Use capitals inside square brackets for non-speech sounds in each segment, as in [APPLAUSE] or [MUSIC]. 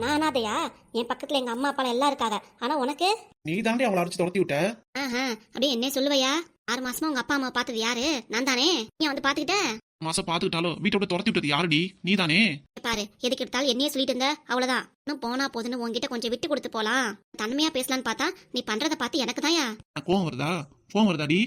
நான் அனாதையா என் பக்கத்துல எங்க அம்மா அப்பா எல்லாம் இருக்காங்க. ஆனா உனக்கு? நீ தாண்டி அவளை அடிச்சு துரத்தி விட்ட. ஆஹா அப்படியே என்ன சொல்லுவையா? ஆறு மாசமா உங்க அப்பா அம்மா பார்த்தது யாரு? நான் தானே? நீ வந்து பாத்துக்கிட்ட மாசம் பாத்துக்கிட்டாலும் வீட்டை விட்டு துரத்தி விட்டது யாருடி? நீ தானே பாரு எதுக்கு எடுத்தாலும் என்னையே சொல்லிட்டு இருந்த அவ்வளவுதான். இன்னும் போனா போதுன்னு உன்கிட்ட கொஞ்சம் விட்டு கொடுத்து போலாம். தன்மையா பேசலான்னு பார்த்தா நீ பண்றத பார்த்து எனக்கு தான்யா கோவம் வருதா? கோவம் வருதாடி?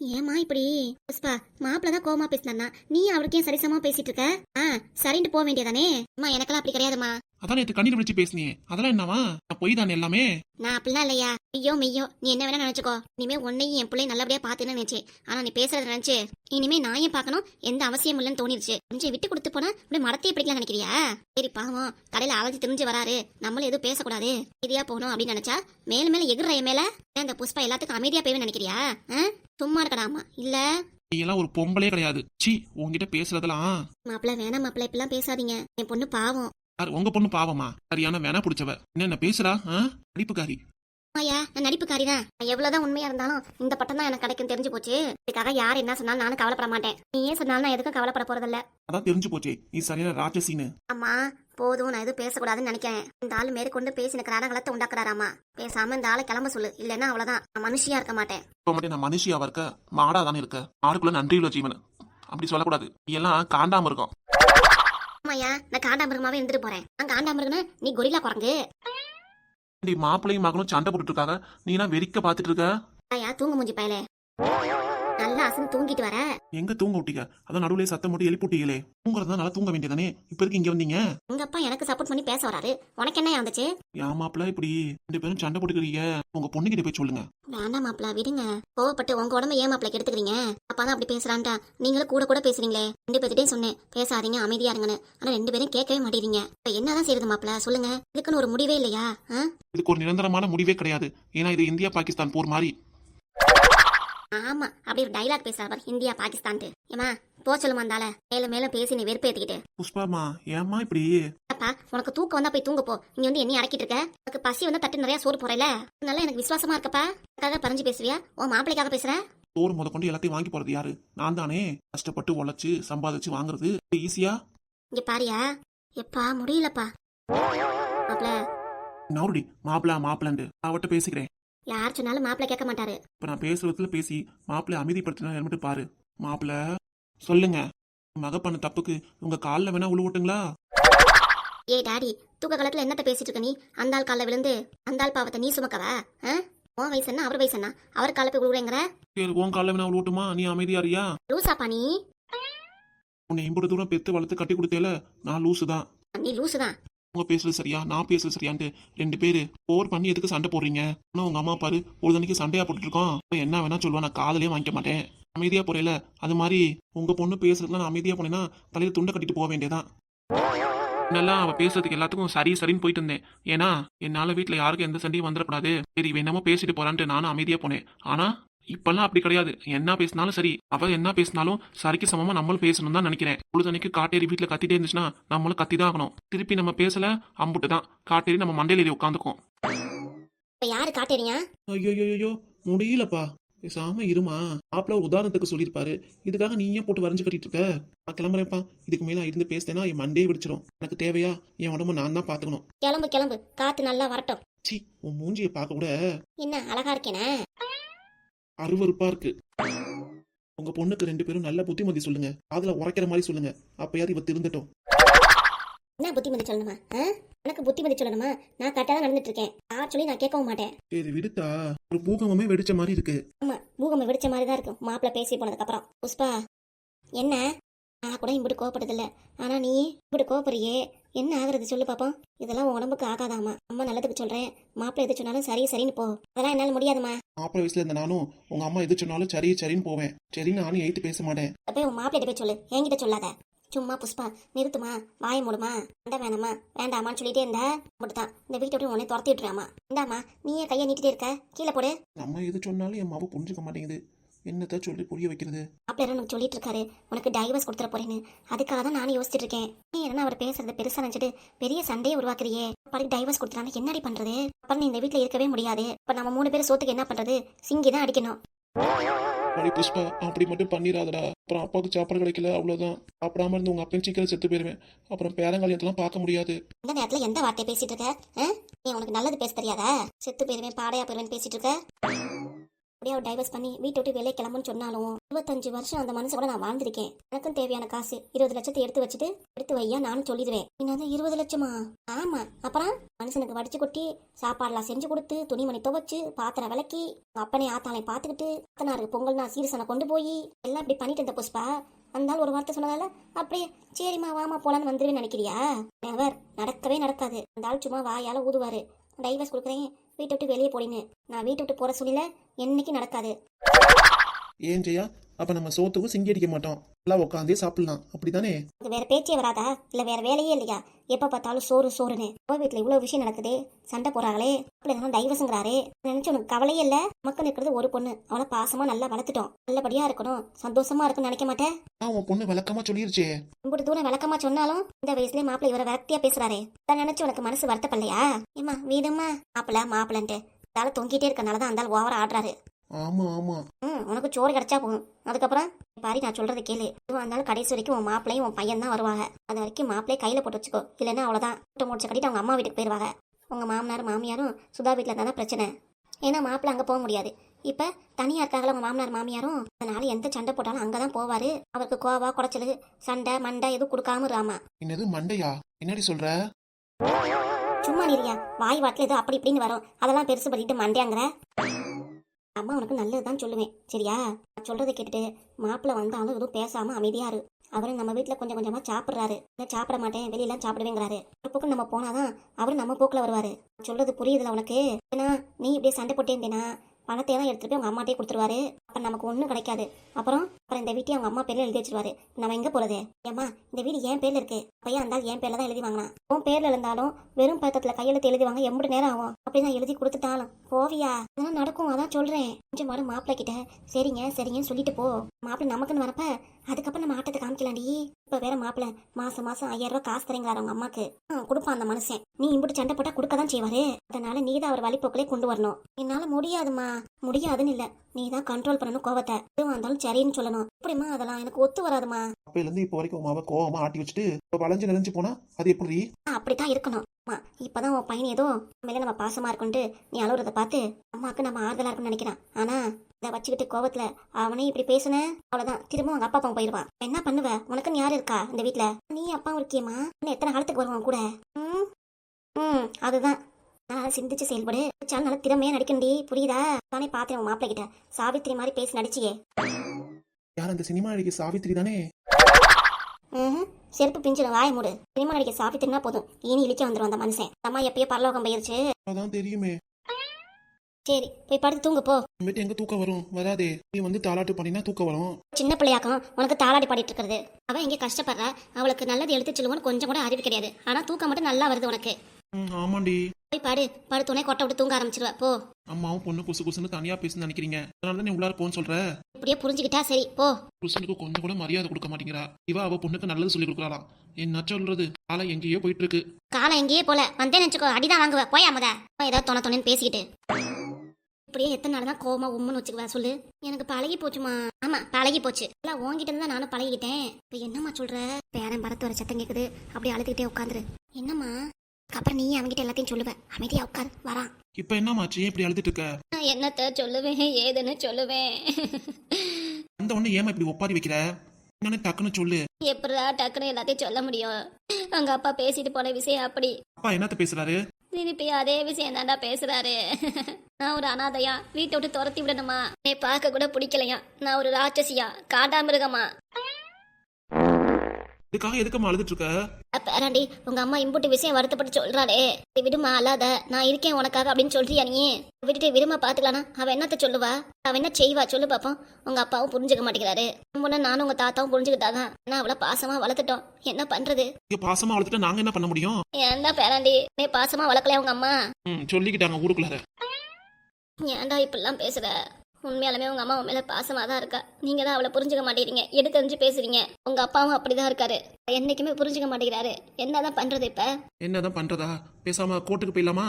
ஏமா இப்படி? புஷ்பா மாப்பிள்ள தான் கோமா பேசினா நீ அவருக்கு சரிசமா பேசிட்டு இருக்க? ஆ சரின்ட்டு போக வேண்டியதானே? அம்மா எனக்கெல்லாம் அப்படி கிடையாதுமா அதான் நேத்து கண்ணீர் விழிச்சு பேசினியே? அதெல்லாம் என்னவா நான் பொய் தானே எல்லாமே? நான் அப்படிலாம் இல்லையா. ஐயோ மெய்யோ நீ என்ன வேணா நினைச்சுக்கோ. இனிமே உன்னையும் என் பிள்ளை நல்லபடியா பாத்துன்னு நினைச்சேன் ஆனா நீ பேசுறத நினைச்சு. இனிமே நான் ஏன் பார்க்கணும்? எந்த அவசியம் இல்லைன்னு தோணிருச்சு. கொஞ்சம் விட்டு கொடுத்து போனா இப்படி மரத்தையே பிடிக்கலாம் நினைக்கிறியா? சரி பாவம். கடையில அலைஞ்சு திரிஞ்சு வராரு. நம்மளும் எதுவும் பேசக்கூடாது. இதையா போகணும் அப்படின்னு நினைச்சா மேல மேல எகுற மேல அந்த புஷ்பா எல்லாத்துக்கும் அமைதியா போய் நினைக்கிறியா? சும்மா இருக்கடாமா இல்ல. நீ எல்லாம் ஒரு பொம்பளே கிடையாது. சி உன்கிட்ட பேசுறதெல்லாம். மாப்பிள்ள வேணாம் மாப்பிள்ள இப்பெல்லாம் பேசாதீங்க. என் பொண்ணு பாவம். யார் உங்க பொண்ணு பாவமா? சரியான வேணா பிடிச்சவ. என்ன பேசுறா? ஆ? அடிப்புக்காரி ஐயா நான் நடிப்புக்காரி தான் எவ்வளவுதான் உண்மையா இருந்தாலும் இந்த பட்டம் தான் எனக்கு கிடைக்கும் தெரிஞ்சு போச்சு. இதுக்காக யார் என்ன சொன்னாலும் நானும் கவலைப்பட மாட்டேன். நீ ஏன் சொன்னாலும் நான் எதுக்கும் கவலைப்பட போறதில்ல. அதான் தெரிஞ்சு போச்சே. நீ சரியான ராட்சசின்னு. அம்மா போதும். நான் எதுவும் பேசக்கூடாதுன்னு நினைக்கிறேன். இந்த ஆள் மேற்கொண்டு பேசின ரணகளத்தை உண்டாக்குறாராமா. பேசாம இந்த ஆளை கிளம்ப சொல்லு. இல்லைன்னா அவ்வளவுதான். நான் மனுஷியா இருக்க மாட்டேன். இப்போ மட்டும் நான் மனுஷியாவா இருக்க மாடா தானே இருக்க? மாடுக்குள்ள நன்றி உள்ள ஜீவன். அப்படி சொல்லக்கூடாது. எல்லாம் காண்டாம இருக்கும். ஆமாய்யா நான் காண்டாமிருகமாவே இருந்துட்டு போறேன். நான் காண்டாமிருகன்னு நீ கொரிலா குரங்கு. மாப்பிள்ளையும் மகனும் சண்டை போட்டுட்டு இருக்காங்க. நீனா வெறிக்க பாத்துட்டு இருக்க? ஐயா தூங்க மூஞ்சி பயலே. நல்லா அசந்து தூங்கிட்டு வர. எங்க தூங்க விட்டீங்க? அதான் நடுவுலயே சத்தம் போட்டு எழுப்பிட்டீங்களே. தூங்குறதா நல்லா தூங்க வேண்டியதானே இப்ப இருக்கு இங்க வந்தீங்க? எங்க அப்பா எனக்கு சப்போர்ட் பண்ணி பேச வராரு. உனக்கு என்ன வந்துச்சு? என் மாப்பிள்ள இப்படி ரெண்டு பேரும் சண்டை போட்டுக்கிறீங்க? உங்க பொண்ணுகிட்ட போய் சொல்லுங்க. வேண்டாம் மாப்பிள விடுங்க. கோவப்பட்டு உங்க உடம்ப ஏன் மாப்பிள கெடுத்துக்கிறீங்க அப்பாதான் அப்படி பேசுறான்டா நீங்களும் கூட கூட பேசுறீங்களே. ரெண்டு பேர்கிட்டயும் சொன்னேன். பேசாதீங்க அமைதியா இருங்கன்னு. ஆனா ரெண்டு பேரும் கேட்கவே மாட்டேறீங்க. இப்ப என்னதான் செய்யுது மாப்பிள சொல்லுங்க. இதுக்குன்னு ஒரு முடிவே இல்லையா? இதுக்கு ஒரு நிரந்தரமான முடிவே கிடையாது. ஏன்னா இது இந்தியா பாகிஸ்தான் போர் மாதிரி. ஆமா அப்படி ஒரு டைலாக் பேசுறாரு பாரு, இந்தியா பாகிஸ்தான்ட்டு. ஏமா போ சொல்லுமா அந்தால மேலும் மேலும் பேசி நீ வெறுப்பேத்திக்கிட்டு புஷ்பாமா ஏமா இப்படி? அப்பா உனக்கு தூக்கம் வந்தா போய் தூங்க போ நீ வந்து என்ன அடக்கிட்டு இருக்க? உனக்கு பசி வந்தா தட்டு நிறைய சோறு போறல அதனால எனக்கு விசுவாசமா இருக்கப்பா. அதுக்காக பறிஞ்சு பேசுவியா? உன் மாப்பிளைக்காக பேசுற? சோறு முத கொண்டு எல்லாத்தையும் வாங்கி போறது யாரு? நான் தானே. கஷ்டப்பட்டு உழைச்சு சம்பாதிச்சு வாங்குறது. ஈஸியா இங்க பாரியா. எப்பா முடியலப்பா. மாப்பிள. நவுடி மாப்பிள மாப்பிளண்டு அவட்ட பேசிக்கிறேன். யார் சொன்னாலும் மாப்பிள கேட்க மாட்டாரு. இப்ப நான் பேசுறதுல பேசி மாப்பிள்ளை அமைதிப்படுத்தினா மட்டும் பாரு. மாப்பிள்ள சொல்லுங்க. மக பண்ண தப்புக்கு உங்க கால்ல வேணா உழுவட்டுங்களா ஏய் டாடி தூக்க காலத்துல என்னத்த பேசிட்டு இருக்க நீ? அந்த ஆள் காலில் விழுந்து அந்த ஆள் பாவத்தை நீ சுமக்கவ? உன் வயசு என்ன அவர் வயசு என்ன? அவர் கால போய் விழுறேங்கிற சரி உன் கால்ல வேணா உழுவட்டுமா நீ அமைதியாரியா லூசாப்பா நீ. உன்னை இம்புடு தூரம் பெத்து வளர்த்து கட்டி கொடுத்தேல நான் லூசு தான் நீ லூசு தான் உங்க பேசுறது சரியா நான் பேசுறது சரியான்ட்டு ரெண்டு பேரு போர் பண்ணி எதுக்கு சண்டை போடுறீங்க? இன்னும் உங்க அம்மா பாரு ஒரு தண்ணிக்கு சண்டையா போட்டுட்டு இருக்கோம் என்ன வேணா சொல்லுவா நான் காதலே வாங்கிக்க மாட்டேன். அமைதியா போறேல. அது மாதிரி உங்க பொண்ணு பேசுறதுல நான் அமைதியா போனேன்னா தலையில துண்டை கட்டிட்டு போக வேண்டியதான் நல்லா அவ பேசுறதுக்கு எல்லாத்துக்கும் சரி சரின்னு போயிட்டு இருந்தேன். ஏன்னா என்னால வீட்டில் யாருக்கும் எந்த சண்டையும் வந்துடக்கூடாது. சரி என்னமோ பேசிட்டு போறான்ட்டு நானும் அமைதியா போனேன். ஆனா இப்பெல்லாம் அப்படி கிடையாது. என்ன பேசினாலும் சரி அவ என்ன பேசினாலும் சரிக்கு சமமா நம்மளும் பேசணும் தான் நினைக்கிறேன். பொழுதனைக்கு காட்டேரி வீட்டுல கத்திட்டே இருந்துச்சுன்னா நம்மளும் கத்தி தான் ஆகணும். திருப்பி நம்ம பேசல அம்புட்டு தான். காட்டேரி நம்ம மண்டையில ஏறி உட்காந்துக்கும். இப்ப யாரு காட்டேறீங்க ஐயோ முடியலப்பா. பேசாம இருமா. மாப்பிள்ள ஒரு உதாரணத்துக்கு சொல்லியிருப்பாரு. இதுக்காக நீ ஏன் போட்டு வரைஞ்சு கட்டிட்டு இருக்க. நான் கிளம்புறேன்ப்பா. இதுக்கு மேல இருந்து பேசினேன்னா என் மண்டே வெடிச்சிடும் எனக்கு தேவையா? என் உடம்ப நான் தான் பாத்துக்கணும் கிளம்பு கிளம்பு. காத்து நல்லா வரட்டும். சி உன் மூஞ்சியை பார்க்க கூட. என்ன அழகா இருக்கேனே? அருவருப்பா இருக்கு. உங்க பொண்ணுக்கு ரெண்டு பேரும் நல்ல புத்திமதி சொல்லுங்க. அதுல உரைக்கிற மாதிரி சொல்லுங்க. அப்பயாவது இவ திருந்தட்டும். என்ன புத்திமதி சொல்லணுமா? எனக்கு புத்திமதி சொல்லணுமா? நான் கரெக்டாக தான் நடந்துட்டு இருக்கேன் யார் சொல்லி நான் கேட்கவும் மாட்டேன். சரி விடுத்தா. ஒரு பூகம்பமே வெடிச்ச மாதிரி இருக்கு. ஆமா பூகம்பம் வெடிச்ச மாதிரி தான் இருக்கும். மாப்பிள்ளை பேசி போனதுக்கு அப்புறம் புஷ்பா என்ன? நான் கூட இப்படி கோவப்படுதில்ல ஆனா நீ இப்படி கோவப்படுறியே? என்ன ஆகுறது சொல்லு பாப்போம். இதெல்லாம் உடம்புக்கு ஆகாதாமா அம்மா நல்லதுக்கு சொல்றேன். மாப்பிள்ளை எது சொன்னாலும் சரி சரின்னு போ. அதெல்லாம் என்னால முடியாதுமா மாப்பிள்ள வயசுல இருந்த நானும் உங்க அம்மா எது சொன்னாலும் சரி சரின்னு போவேன். சரின்னு நானும் எய்த்து பேச மாட்டேன். போய் உன் மாப்பிள்ளை போய் சொல்லு. என்கிட்ட சொல்லாத. சும்மா புஷ்பா நிறுத்துமா? வாய மூடுமா? வேண்டா வேணாமா வேண்டாமான்னு சொல்லிட்டே இருந்தா அப்படித்தான் இந்த வீட்டை விட்டு உன்னை துரத்தி விட்டுறாமா இந்தாம்மா நீயே கையை நீட்டிட்டே இருக்க. கீழே போடு. நம்ம எது சொன்னாலும் என் மாவு புரிஞ்சுக்க மாட்டேங்குது. என்னத்த சொல்லி புரிய வைக்கிறது? மாப்பிள்ளை எனக்கு சொல்லிட்டு இருக்காரு உனக்கு டைவர்ஸ் கொடுத்துட போறேன்னு. அதுக்காக தான் நானும் யோசிச்சுட்டு இருக்கேன் நீ என்ன அவர் பேசுறது பெருசா நினைச்சிட்டு பெரிய சண்டையை உருவாக்குறியே. அப்படி டைவர்ஸ் கொடுத்துட்டாங்க என்னடி பண்றது? அப்புறம் நீ இந்த வீட்ல இருக்கவே முடியாது. இப்ப நம்ம மூணு பேரும் சோத்துக்கு என்ன பண்றது? சிங்கி தான் அடிக்கணும். அடி புஷ்பா அப்படி மட்டும் பண்ணிடாதடா. அப்புறம் அப்பாவுக்கு சாப்பாடு கிடைக்கல அவ்வளவுதான். சாப்பிடாம இருந்து உங்க அப்பன் சீக்கிரம் செத்து போயிருவேன். அப்புறம் பேரங்காலியத்தெல்லாம் பார்க்க முடியாது. இந்த நேரத்துல எந்த வார்த்தை பேசிட்டு இருக்க? நீ உனக்கு நல்லது பேச தெரியாதா? செத்து போயிருவேன் பாடையா போயிருவேன் பேசிட்டு இருக்க? அப்படியே அவர் டைவர்ஸ் பண்ணி வீட்டை விட்டு வெளியே கிளம்புன்னு சொன்னாலும் இருபத்தஞ்சு வருஷம் அந்த மனசு கூட நான் வாழ்ந்திருக்கேன். எனக்கும் தேவையான காசு. இருபது லட்சத்தை எடுத்து வச்சுட்டு எடுத்து வையா நானும் சொல்லிடுவேன். என்னது இருபது லட்சமா? ஆமா. அப்புறம் மனுஷனுக்கு வடிச்சு கொட்டி சாப்பாடுலாம் செஞ்சு கொடுத்து துணிமணி துவைச்சு பாத்திரம் விளக்கி அப்பனே அப்பனை ஆத்தாளையும் பார்த்துக்கிட்டு அத்தனாருக்கு பொங்கல்னா சீரசனை கொண்டு போய் எல்லாம் இப்படி பண்ணிட்டு இருந்த புஷ்பா அந்தால் ஒரு வார்த்தை சொன்னதால அப்படியே சரிம்மா வாமா போலான்னு வந்துருவேன் நினைக்கிறியா? நெவர் நடக்கவே நடக்காது. அந்த ஆள் சும்மா வாயால ஊதுவாரு. டைவர்ஸ் கொடுக்குறேன். வீட்டை விட்டு வெளியே போடின்னு. நான் வீட்டை விட்டு போகிற சூழ்நிலை என்னைக்கு நடக்காது. ஏன் ஜெயா? அப்ப நம்ம சோத்துக்கும் சிங்கி அடிக்க மாட்டோம். எல்லாம் உட்காந்தே சாப்பிடலாம். அப்படிதானே வேற பேச்சே வராதா? இல்ல வேற வேலையே இல்லையா? எப்ப பார்த்தாலும் சோறு சோறுன்னு. ஓ வீட்டுல இவ்வளவு விஷயம் நடக்குதே? சண்டை போறாங்களே அப்படி டைவர்ஸுங்கிறாரே? நினைச்சு உனக்கு கவலையே இல்ல. மக்கள் இருக்கிறது ஒரு பொண்ணு. அவளை பாசமா நல்லா வளர்த்துட்டோம். நல்லபடியா இருக்கணும். சந்தோஷமா இருக்குன்னு நினைக்க மாட்டேன். உன் பொண்ணு விளக்கமா சொல்லிருச்சே. இப்படி தூரம் விளக்கமா சொன்னாலும் இந்த வயசுலயே மாப்பிள்ளை இவரை விரக்தியா பேசுறாரே. அதை நினைச்சு உனக்கு மனசு வருத்தப்படலையா? ஏமா வீதம்மா மாப்பிள்ள மாப்பிள்ளன்ட்டு. அதால தொங்கிட்டே இருக்கனாலதான் அந்த ஓவரா ஆடுறாரு. ஆமா ஆமா. ம் உனக்கு சோறு கிடைச்சா போதும். அதுக்கப்புறம் பாரி நான் சொல்றது கேளு. எதுவாக இருந்தாலும் கடைசி வரைக்கும் உன் மாப்பிளையும் உன் பையன் தான் வருவாங்க. அது வரைக்கும் மாப்பிளையை கையில போட்டு வச்சுக்கோ. இல்லைன்னா அவ்வளோதான் மூட்டை முடிச்சு கட்டிட்டு அவங்க அம்மா வீட்டுக்கு போயிடுவாங்க உங்க மாமனார் மாமியாரும் சுதா வீட்டில் தானே பிரச்சனை. ஏன்னா மாப்பிள்ளை அங்கே போக முடியாது. இப்போ தனியாக இருக்காங்களா உங்க மாமனார் மாமியாரும்? அதனால எந்த சண்டை போட்டாலும் அங்கே தான் போவாரு. அவருக்கு கோவா குடைச்சல் சண்டை மண்டை எதுவும் கொடுக்காம ராமா என்னது மண்டையா? என்னடி சொல்ற? சும்மா நிறியா வாய் வாட்டில் ஏதோ அப்படி இப்படின்னு வரும். அதெல்லாம் பெருசு பண்ணிட்டு மண்டையாங்கிற? அம்மா உனக்கு நல்லதுதான் சொல்லுவேன். சரியா? நான் சொல்றதை கேட்டுட்டு மாப்பிள்ள வந்தாலும் எதுவும் பேசாம அமைதியா இரு. அவரு நம்ம வீட்டில் கொஞ்சம் கொஞ்சமா சாப்பிட்றாரு. நான் சாப்பிட மாட்டேன் வெளியெல்லாம் சாப்பிடுவேங்கிறாரு. ஒரு பக்கம் நம்ம போனாதான் அவரு நம்ம போக்கில் வருவாரு. சொல்றது புரியுதுல உனக்கு? ஏன்னா நீ இப்படியே சண்டை போட்டே இருந்தேனா பணத்தை எல்லாம் எடுத்துட்டு போய் உங்க அம்மாட்டே கொடுத்துருவாரு. அப்புறம் நமக்கு ஒன்றும் கிடைக்காது. அப்புறம் அப்புறம் இந்த வீட்டையும் அவங்க அம்மா பேர்ல எழுதி வச்சிருவாரு. நம்ம எங்க போறது? ஏம்மா இந்த வீடு என் பேர்ல இருக்கு. பையன் இருந்தாலும் என் பேர்ல தான் எழுதி வாங்கினான். உன் பேர்ல இருந்தாலும் வெறும் பத்திரத்துல கையெழுத்து எழுதி வாங்க எம்பது நேரம் ஆகும். அப்படிதான் எழுதி கொடுத்துட்டாலும். போவியா? அதெல்லாம் நடக்கும் அதான் சொல்றேன். கொஞ்சம் மாடு மாப்பிள்ளை கிட்ட சரிங்க சரிங்கன்னு சொல்லிட்டு போ. மாப்பிள்ளை நமக்குன்னு வரப்ப அதுக்கப்புறம் நம்ம ஆட்டத்தை காமிக்கலாம்டி இப்ப வேற மாப்பிள்ளை மாசம் மாசம் ஐயாயிரம் ரூபாய் காசு தரீங்களா அவங்க அம்மாக்கு. கொடுப்பான் அந்த மனுஷன். நீ இம்புட்டு சண்டை போட்டா கொடுக்க தான் செய்வாரு. அதனால நீ தான் அவர் வழிபோக்கிலே கொண்டு வரணும். என்னால முடியாதுமா முடியாதுன்னு இல்ல. நீ தான் கண்ட்ரோல் பண்ணணும் கோவத்தை. எதுவாக இருந்தாலும் சரின்னு சொல்லணும். அப்படிமா அதெல்லாம்? எனக்கு ஒத்து வராதுமா அப்பையில இருந்து இப்போ வரைக்கும் மாவை கோவமா ஆட்டி வச்சுட்டு வளைஞ்சு நெளிஞ்சு போனா அது எப்படி அப்படித்தான் இருக்கணும். அம்மா இப்பதான் உன் பையன் ஏதோ மேல நம்ம பாசமா இருக்குன்ட்டு நீ அழுகுறத பார்த்து அம்மாவுக்கு நம்ம ஆறுதலா இருக்குன்னு நினைக்கிறான். ஆனா இதை வச்சுக்கிட்டு கோவத்துல அவனே இப்படி பேசுன? அவ்வளவுதான். திரும்ப உங்க அப்பா அப்பா போயிடுவான் என்ன பண்ணுவ? உனக்குன்னு யாரு இருக்கா இந்த வீட்ல? நீ அப்பா இருக்கியம்மா. இன்னும் எத்தனை காலத்துக்கு வருவான் கூட? ம் ம் அதுதான். நல்லா சிந்திச்சு செயல்படு. சாலும் நல்லா திறமையா நடிக்கண்டி புரியுதா? தானே பார்த்தேன் உன் மாப்பிள்ளை கிட்ட. சாவித்திரி மாதிரி பேசி நடிச்சியே. யார் அந்த சினிமா நடிகை சாவித்திரி தானே. செருப்பு பிஞ்சிடும். வாய மூடு. சினிமா நடிக்க சாப்பிட்டுனா போதும். இனி இழிக்க வந்துடும் அந்த மனுஷன். அம்மா எப்பயோ பரலோகம் போயிருச்சு. அதான் தெரியுமே. சரி போய் படுத்து தூங்கு போ. இனிமேட்டு எங்க தூக்கம் வரும்? வராதே. நீ வந்து தாலாட்டு பண்ணினா தூக்கம் வரும். சின்ன பிள்ளையாக்கம் உனக்கு தாளாடி பாடிட்டு இருக்கிறது. அவன் இங்கே கஷ்டப்படுறா? அவளுக்கு நல்லது எழுத்து சொல்லுவோன்னு கொஞ்சம் கூட அறிவு கிடையாது. ஆனா தூக்கம் மட்டும் நல்லா வருது உனக்கு. ம், ஆமாண்டி. போய் பாடு. படுத்தோடனே கொட்டை விட்டு தூங்க ஆரம்பிச்சிருவ போ. அம்மாவும் பொண்ணு குசு குசுன்னு தனியா பேசுன்னு நினைக்கிறீங்க. அதனால தான் நீ உள்ளார போன்னு சொல்ற. இப்படியே புரிஞ்சுக்கிட்டா சரி போ. புருஷனுக்கு கொஞ்சம் கூட மரியாதை கொடுக்க மாட்டேங்கிறா. இவ அவ பொண்ணுக்கு நல்லது சொல்லி கொடுக்குறாளாம். என்ன சொல்றது? ஆளா எங்கேயோ போயிட்டு இருக்கு. காலம் எங்கேயே போல. வந்தேன்னு நினச்சிக்கோ அடிதான் வாங்குவ. போய் அம்மத ஏதாவது தொண தொணன்னு பேசிக்கிட்டு. இப்படியே எத்தனை நாள் தான் கோவமா உம்முன்னு வச்சுக்குவா சொல்லு. எனக்கு பழகி போச்சுமா? ஆமா பழகி போச்சு. எல்லாம் உங்ககிட்ட தான் நானும் பழகிக்கிட்டேன். இப்போ என்னம்மா சொல்ற? பேரன் பரத்து வர சத்தம் கேக்குது. அப்படியே அழுதுகிட்டே உட்காந்துரு என்னம்மா? அப்புறம் நீ அவன்கிட்ட எல்லாத்தையும் சொல்லுவ. அமைதியா உட்காரு வரான் இப்ப என்னமாச்சு இப்படி அழுதுட்டு இருக்க? நான் என்னத்த சொல்லுவேன்? ஏதுன்னு சொல்லுவேன். அந்த ஒண்ணு ஏமா இப்படி ஒப்பாரி வைக்கிற? என்னன்னு டக்குன்னு சொல்லு. எப்படா டக்குன்னு எல்லாத்தையும் சொல்ல முடியும்? அங்க அப்பா பேசிட்டு போன விஷயம் அப்படி. அப்பா என்னத்த பேசுறாரு? திருப்பி அதே விஷயம் தாண்டா பேசுறாரு? [LAUGHS] நான் ஒரு அனாதையா? வீட்டை விட்டு துரத்தி விடணுமா? என்னை பார்க்க கூட பிடிக்கலையா? நான் ஒரு ராட்சசியா? காட்டாமிருகமா? இதுக்காக எதுக்கம்மா அழுதுட்டு இருக்க பேராண்டி உங்க அம்மா இம்புட்டு விஷயம் வருத்தப்பட்டு சொல்றாளே. விடுமா அல்லாத நான் இருக்கேன் உனக்காக அப்படின்னு சொல்றியா நீ? விட்டுட்டு விரும்ப பாத்துக்கலானா? அவ என்னத்த சொல்லுவா? அவ என்ன செய்வா? சொல்லு பாப்போம். உங்க அப்பாவும் புரிஞ்சுக்க மாட்டேங்கிறாரு. முன்ன நானும் உங்க தாத்தாவும் புரிஞ்சுக்கிட்டாங்க நான் அவளை பாசமா வளர்த்துட்டோம். என்ன பண்றது? இங்க பாசமா அழுதுட்டு நாங்க என்ன பண்ண முடியும்? ஏன்டா பேராண்டி? நீ பாசமா வளர்க்கலையா உங்க அம்மா? ம் சொல்லிக்கிட்டாங்க ஊருக்குள்ளார. ஏன்டா இப்படிலாம் பேசுற? உண்மையாலுமே உங்க அம்மா உன் மேல பாசமா தான் இருக்கா? நீங்க தான் அவளை புரிஞ்சுக்க மாட்டேங்கிறீங்க எடுத்தறிஞ்சு பேசுறீங்க? உங்க அப்பாவும் அப்படிதான் இருக்காரு. என்னைக்குமே புரிஞ்சுக்க மாட்டேங்கிறாரு. என்னதான் பண்றது இப்ப? என்னதான் பண்றதா? பேசாம கோர்ட்டுக்கு போயிடலாமா?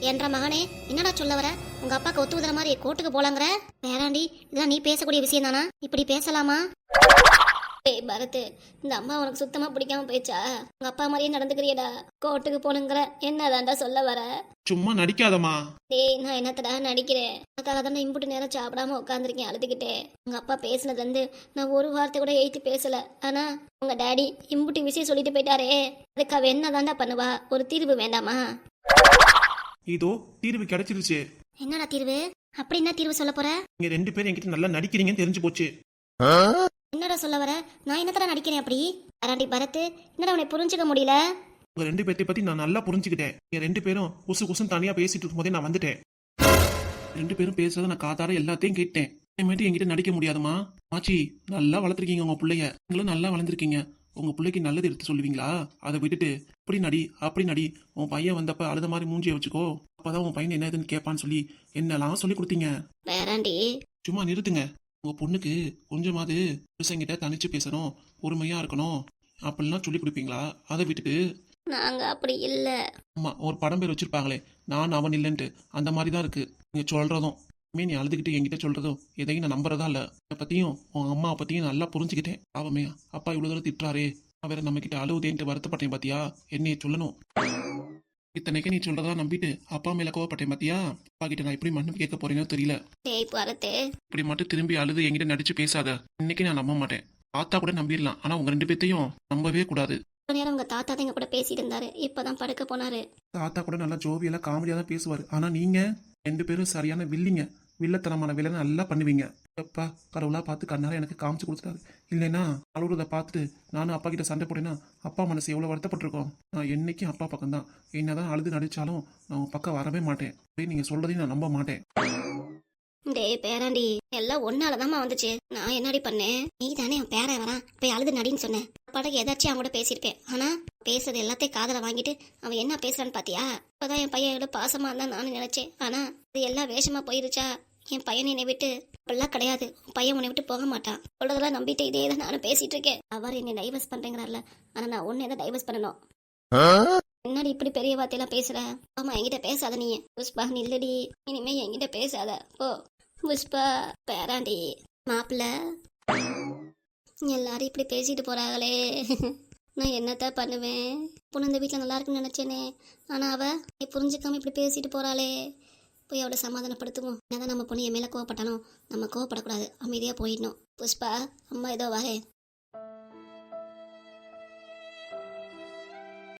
என்ற மகனே என்னடா சொல்ல வர? உங்க அப்பாக்கு ஒத்து மாதிரி கோர்ட்டுக்கு போலாங்கிற? வேறாண்டி இதெல்லாம் நீ பேசக்கூடிய விஷயம் தானா இப்படி பேசலாமா? ஏய் பரத் இந்த அம்மா உனக்கு சுத்தமா பிடிக்காம போயிடுச்சா? உங்க அப்பா மாதிரியே நடந்துக்கிறியடா. கோர்ட்டுக்கு போனுங்கிற என்னதான்டா சொல்ல வர? சும்மா நடிக்காதம்மா. டேய் நான் என்னத்தடா நடிக்கிறேன்? அதுக்காக தானே இம்புட்டு நேரம் சாப்பிடாம உட்காந்துருக்கேன் அழுதுகிட்டே. உங்க அப்பா பேசுனது வந்து நான் ஒரு வார்த்தை கூட எழுத்து பேசல. ஆனா உங்க டாடி இம்புட்டு விஷயம் சொல்லிட்டு போயிட்டாரே. அதுக்கு அவ என்னதான்டா பண்ணுவா? ஒரு தீர்வு வேண்டாமா? இதோ தீர்வு கிடைச்சிருச்சு. என்னடா தீர்வு? அப்படி என்ன தீர்வு சொல்ல போற? நீங்க ரெண்டு பேரும் என்கிட்ட நல்லா நடிக்கிறீங்கன்னு தெரிஞ்சு போச்சு. என்னடா சொல்ல வர? நான் என்னத்தடா நடிக்கிறேன் அப்படி? அராண்டி பரத் என்னடா உன்னை புரிஞ்சுக்க முடியல? உங்க ரெண்டு பேர்த்தை பத்தி நான் நல்லா புரிஞ்சுக்கிட்டேன். நீங்க ரெண்டு பேரும் குசு குசுன்னு தனியா பேசிட்டு இருக்கும்போதே நான் வந்துட்டேன். ரெண்டு பேரும் பேசுறத நான் காதார எல்லாத்தையும் கேட்டேன். இனிமேட்டு என்கிட்ட நடிக்க முடியாதுமா ஆச்சி நல்லா வளர்த்துருக்கீங்க உங்க பிள்ளைய நீங்களும் நல்லா வளர்ந்துருக்கீங்க. உங்க பிள்ளைக்கு நல்லது எடுத்து சொல்லுவீங்களா? அதை விட்டுட்டு இப்படி நடி அப்படி நடி. உன் பையன் வந்தப்ப அழுத மாதிரி மூஞ்சிய வச்சுக்கோ. அப்பதான் உன் பையன் என்ன ஏதுன்னு கேட்பான்னு சொல்லி என்னெல்லாம் சொல்லி கொடுத்தீங்க. வேறாண்டி. சும்மா நிறுத்துங்க. உங்க பொண்ணுக்கு கொஞ்சமாவது புருஷங்கிட்ட தனிச்சு பேசணும் பொறுமையா இருக்கணும் அப்படிலாம் சொல்லி கொடுப்பீங்களா? அதை விட்டுட்டு. நாங்க அப்படி இல்ல. ஆமா ஒரு படம் பேர் வச்சிருப்பாங்களே நான் அவன் இல்லைன்ட்டு. அந்த மாதிரி தான் இருக்கு. நீங்க சொல்றதும் இனிமே நீ அழுதுகிட்டு என்கிட்ட சொல்றதும் எதையும் நான் நம்புறதா இல்ல. இதை பத்தியும் உங்க அம்மாவை பத்தியும் நல்லா புரிஞ்சுக்கிட்டேன். பாவமே அப்பா இவ்வளவு தூரம் திட்டுறாரே. வேற நம்ம கிட்ட அழுவுதேன்ட்டு வருத்தப்பட்டேன் பாத்தியா? என்னைய சொல்லணும். இத்தனைக்கு நீ சொல்றதா நம்பிட்டு அப்பா மேல கோவப்பட்டேன் பாத்தியா? அப்பா கிட்ட நான் எப்படி மன்னிப்பு கேட்க போறேனோ தெரியல. டேய் இப்படி மட்டும் திரும்பி அழுது என்கிட்ட நடிச்சு பேசாத. இன்னைக்கு நான் நம்ப மாட்டேன். பார்த்தா கூட நம்பிடலாம். ஆனா உங்க ரெண்டு பேத்தையும் நம்பவே கூடாது. நேரம் உங்க தாத்தா எங்க கூட பேசிட்டு இருந்தாரு. இப்பதான் படுக்க போனாரு. தாத்தா கூட நல்லா ஜோவியலா காமெடியா தான் பேசுவார். ஆனா நீங்க ரெண்டு பேரும் சரியான வில்லிங்க. வில்லத்தனமான வில்லை நல்லா பண்ணுவீங்க. அப்பா கடவுளா பார்த்து கண்ணார எனக்கு காமிச்சு கொடுத்துட்டாரு. இல்லைன்னா அழுகிறத பார்த்துட்டு நானும் அப்பா கிட்ட சண்டை போட்டேன்னா அப்பா மனசு எவ்வளவு வருத்தப்பட்டிருக்கோம்? நான் என்னைக்கும் அப்பா பக்கம் தான் என்னதான் அழுது நடிச்சாலும் நான் உன் பக்கம் வரவே மாட்டேன். அப்படின்னு நீங்க சொல்றதையும் நான் நம்ப மாட்டேன். டேய் பேராண்டி எல்லாம் ஒன்னாலதாம்மா வந்துச்சு. நான் என்னடி பண்ணேன்? நீ தானே என் பேரன் வரான். போய் அழுது நடின்னு சொன்னேன். அப்பாட்ட ஏதாச்சும் அவங்க கூட பேசியிருப்பேன். ஆனால் பேசுறது எல்லாத்தையும் காதல வாங்கிட்டு அவன் என்ன பேசுறான்னு பாத்தியா? இப்பதான் என் பையன் எவ்வளவு பாசமா இருந்தா நானும் நினைச்சேன். ஆனா அது எல்லாம் வேஷமா போயிருச்சா? என் பையன் என்னை விட்டு அப்படிலாம் கிடையாது. பையன் உன்னை விட்டு போக மாட்டான். சொல்றதெல்லாம் நம்பிட்டு இதே தான் நானும் பேசிட்டு இருக்கேன். அவர் என்னை டைவர்ஸ் பண்றேங்கிறார்ல. ஆனா நான் உன்னை தான் டைவர்ஸ் பண்ணணும். என்னடி இப்படி பெரிய வார்த்தையெல்லாம் பேசுற? ஆமா என்கிட்ட பேசாத நீ. புஷ்பா நில்லடி. இனிமே என்கிட்ட பேசாத. போ. புஷ்பா பேராண்டி. மாப்பிள்ள. எல்லாரும் இப்படி பேசிட்டு போறாங்களே. நான் என்னத்த பண்ணுவேன்? பொண்ணு இந்த வீட்டில் நல்லா இருக்குன்னு நினைச்சேனே. ஆனால் அவள் நீ புரிஞ்சுக்காம இப்படி பேசிட்டு போறாளே. போய் அவளை சமாதானப்படுத்துவோம். என்னதான் நம்ம பொண்ணு என் மேலே கோவப்பட்டாலும் நம்ம கோவப்படக்கூடாது. அமைதியாக போயிடணும். புஷ்பா அம்மா ஏதோ வரேன்